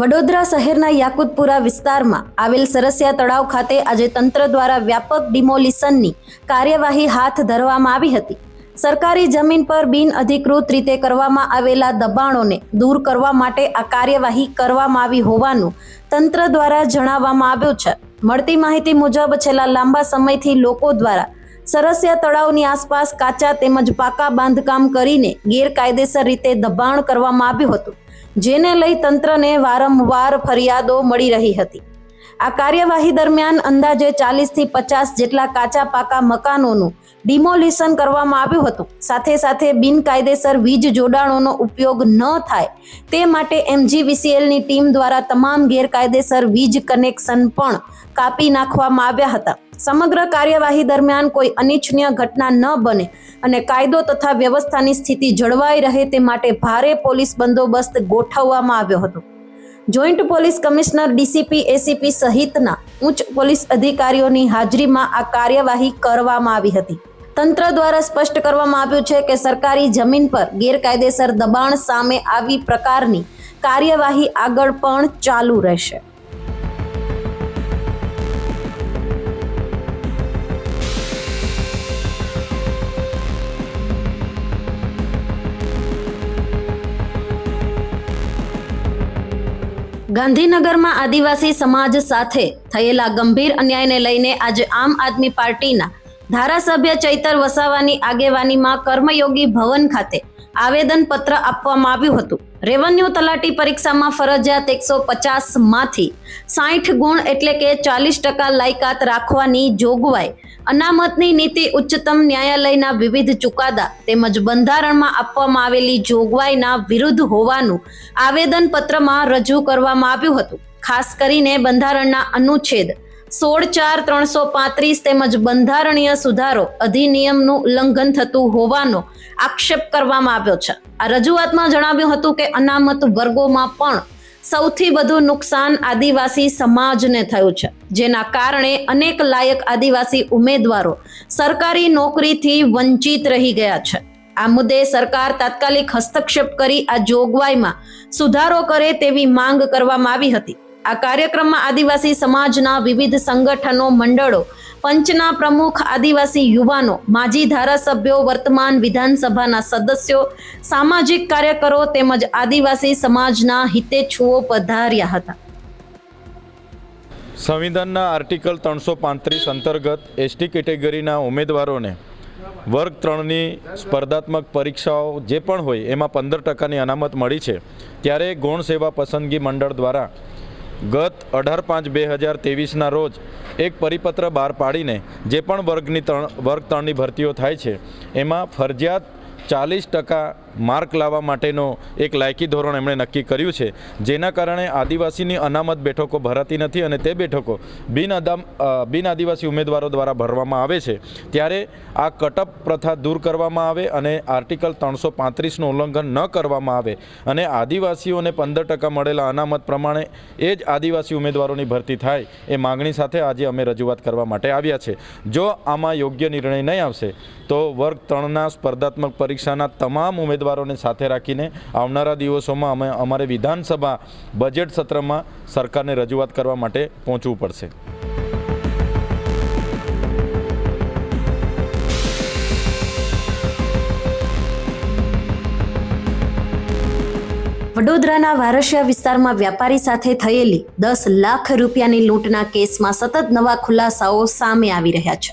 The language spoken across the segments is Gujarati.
વડોદરા શહેરના યાકુતપુરા વિસ્તારમાં આવેલ સરસિયા તળાવ ખાતે આજે તંત્ર દ્વારા વ્યાપક ડિમોલિશનની કાર્યવાહી હાથ ધરવામાં આવી હતી. સરકારી જમીન પર બિન અધિકૃત રીતે કરવામાં આવેલા દબાણોને દૂર કરવા માટે આ કાર્યવાહી કરવામાં આવી હોવાનું તંત્ર દ્વારા જણાવવામાં આવ્યું છે. મળતી માહિતી મુજબ છેલ્લા લાંબા સમયથી લોકો દ્વારા સરસિયા તળાવની આસપાસ કાચા તેમજ પાકા બાંધકામ કરીને ગેરકાયદેસર રીતે દબાણ કરવામાં આવ્યું હતું, જેને લઈ તંત્રને વારંવાર ફરિયાદો મળી રહી હતી. આ કાર્યવાહી દરમિયાન અંદાજે ચાલીસથી પચાસ જેટલા કાચા પાકા મકાનોનું ડિમોલિશન કરવામાં આવ્યું હતું. સાથે સાથે બિનકાયદેસર વીજ જોડાણોનો ઉપયોગ ન થાય તે માટે એમજીવીસીએલની ટીમ દ્વારા તમામ ગેરકાયદેસર વીજ કનેક્શન પણ કાપી નાખવામાં આવ્યા હતા. સમગ્ર કાર્યવાહી દરમિયાન કોઈ અનિચ્છનીય ઘટના ન બને અને કાયદો તથા વ્યવસ્થાની સ્થિતિ જળવાઈ રહે તે માટે ભારે પોલીસ બંદોબસ્ત ગોઠવવામાં આવ્યો હતો. Joint police commissioner DCP ACP સહિતના ઉચ્ચ પોલીસ અધિકારીઓની હાજરીમાં આ કાર્યવાહી કરવામાં આવી હતી. તંત્ર દ્વારા સ્પષ્ટ કરવામાં આવ્યું છે કે સરકારી જમીન પર ગેરકાયદેસર દબાણ સામે આવી પ્રકારની કાર્યવાહી આગળ પણ ચાલુ રહેશે. ગાંધીનગરમાં આદિવાસી સમાજ સાથે થયેલા ગંભીર અન્યાયને લઈને આજે આમ આદમી પાર્ટીના ધારાસભ્ય ચૈતર વસાવાની આગેવાનીમાં કર્મયોગી ભવન ખાતે આવેદન પત્ર આપવામાં આવ્યું હતું. રેવન્યુ તલાટી પરીક્ષામાં ફરજિયાત એકસો પચાસમાંથી સાઠ ગુણ એટલે કે ચાલીસ ટકા લાયકાત રાખવાની જોગવાઈ. અનામતની નીતિ ઉચ્ચતમ ન્યાયાલયના વિવિધ ચુકાદા તેમજ બંધારણમાં આપવામાં આવેલી જોગવાઈના વિરુદ્ધ હોવાનું આવેદન પત્રમાં રજૂ કરવામાં આવ્યું હતું. ખાસ કરીને બંધારણના અનુચ્છેદ સોળ ચાર ત્રણસો પાંત્રીસ તેમજ બંધારણીય સુધારો અધિનિયમનું ઉલ્લંઘન થતું હોવાનો આક્ષેપ કરવામાં આવ્યો છે. આ રજૂઆતમાં જણાવ્યું હતું કે અનામત વર્ગોમાં પણ સૌથી વધુ નુકસાન આદિવાસી સમાજને થયું છે, જેના કારણે અનેક લાયક આદિવાસી ઉમેદવારો સરકારી નોકરીથી વંચિત રહી ગયા છે. આ મુદ્દે સરકાર તાત્કાલિક હસ્તક્ષેપ કરી આ જોગવાઈમાં સુધારો કરે તેવી માંગ કરવામાં આવી હતી. આ કાર્યક્રમમાં આદિવાસી સમાજના વિવિધ સંગઠનો, મંડળો, પંચના પ્રમુખ, આદિવાસી યુવાનો, માજી ધારાસભ્યો, વર્તમાન વિધાનસભાના સદસ્યો, સામાજિક કાર્યકરો તેમજ આદિવાસી સમાજના હિતેચ્છુઓ પધાર્યા હતા. સંવિધાનના આર્ટિકલ ત્રણસો પાંત્રીસ અંતર્ગત એસટી કેટેગરીના ઉમેદવારોને વર્ગ ત્રણની સ્પર્ધાત્મક પરીક્ષાઓ જે પણ હોય એમાં પંદર ટકાની અનામત મળી છે, ત્યારે ગૌણ સેવા પસંદગી મંડળ દ્વારા ગત અઢાર પાંચ બે હજાર તેવીસના રોજ એક પરિપત્ર બહાર પાડીને જે પણ વર્ગની ત્રણ વર્ગ ત્રણની ભરતીઓ થાય છે, એમાં ફરજિયાત ચાલીસ ટકા માર્ક લાવવા માટેનો એક લાયકી ધોરણ એમણે નક્કી કર્યું છે. જેના કારણે આદિવાસીની અનામત બેઠકો ભરાતી નથી અને તે બેઠકો બિન અદામ બિન આદિવાસી ઉમેદવારો દ્વારા ભરવામાં આવે છે. ત્યારે આ કટઅપ પ્રથા દૂર કરવામાં આવે અને આર્ટિકલ ત્રણસો પાંત્રીસનું ઉલ્લંઘન ન કરવામાં આવે અને આદિવાસીઓને પંદર ટકા મળેલા અનામત પ્રમાણે એ જ આદિવાસી ઉમેદવારોની ભરતી થાય એ માગણી સાથે આજે અમે રજૂઆત કરવા માટે આવ્યા છે. જો આમાં યોગ્ય નિર્ણય નહીં આવશે, તો વર્ગ ત્રણના સ્પર્ધાત્મક પરીક્ષાના તમામ ઉમેદવારોને સાથે રાખીને આવનારા દિવસોમાં અમે અમારે વિધાનસભા બજેટ સત્રમાં સરકારને રજૂઆત કરવા માટે પહોંચવું પડશે. વડોદરાના વારસિયા વિસ્તારમાં વ્યાપારી સાથે થયેલી દસ લાખ રૂપિયાની લૂંટના કેસમાં સતત નવા ખુલાસાઓ સામે આવી રહ્યા છે.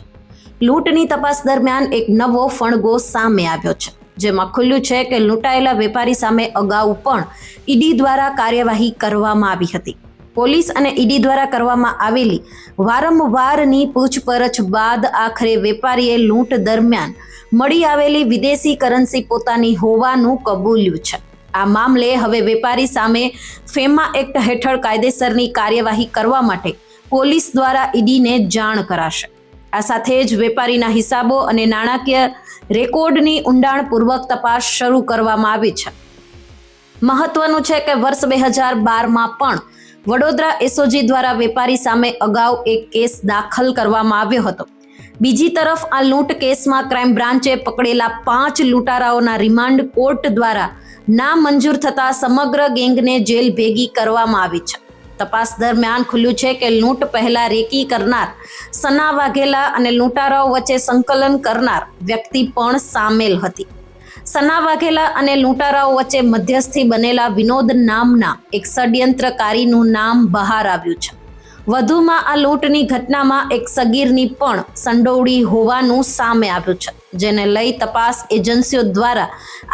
લૂંટની તપાસ દરમિયાન એક નવો ફણગો સામે આવ્યો છે. જેમાં ખુલ્લું છે કે લૂંટાયેલા વેપારી સામે અગાઉ પણ ઈડી દ્વારા કાર્યવાહી કરવામાં આવી હતી. પોલીસ અને ઈડી દ્વારા કરવામાં આવેલી વારંવારની પૂછપરછ બાદ આખરે વેપારીએ લૂંટ દરમિયાન મળી આવેલી વિદેશી કરન્સી પોતાની હોવાનું કબૂલ્યું છે. આ મામલે હવે વેપારી સામે ફેમા એક્ટ હેઠળ કાયદેસરની કાર્યવાહી કરવા માટે પોલીસ દ્વારા ઈડીને જાણ કરાશે. આ સાથે જ વેપારીના હિસાબો અને નાણાકીય રેકોર્ડની ઊંડાણપૂર્વક તપાસ શરૂ કરવામાં આવી છે. મહત્વનું છે કે વર્ષ બે હજાર બારમાં પણ વડોદરા એસઓજી દ્વારા વેપારી સામે અગાઉ એક કેસ દાખલ કરવામાં આવ્યો હતો. બીજી તરફ આ લૂંટ કેસમાં ક્રાઇમ બ્રાન્ચે પકડેલા પાંચ લૂંટારાઓના રિમાન્ડ કોર્ટ દ્વારા નામંજૂર થતા સમગ્ર ગેંગને જેલ ભેગી કરવામાં આવી છે. તપાસ દરમિયાન ખુલ્યું છે કે લૂંટ પહેલા રેકી કરનાર, સના વાઘેલા અને લૂંટારાઓ વચ્ચે સંકલન કરનાર વ્યક્તિ પણ સામેલ હતી. સના વાઘેલા અને લૂંટારાઓ વચ્ચે મધ્યસ્થી બનેલા વિનોદ નામના એક ષડયંત્રકારીનું નામ બહાર આવ્યું છે. વધુમાં આ લૂંટની ઘટનામાં એક સગીરની પણ સંડોવડી હોવાનું સામે આવ્યું છે, જેને લઈ તપાસ એજન્સીઓ દ્વારા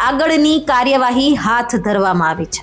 આગળની કાર્યવાહી હાથ ધરવામાં આવી છે.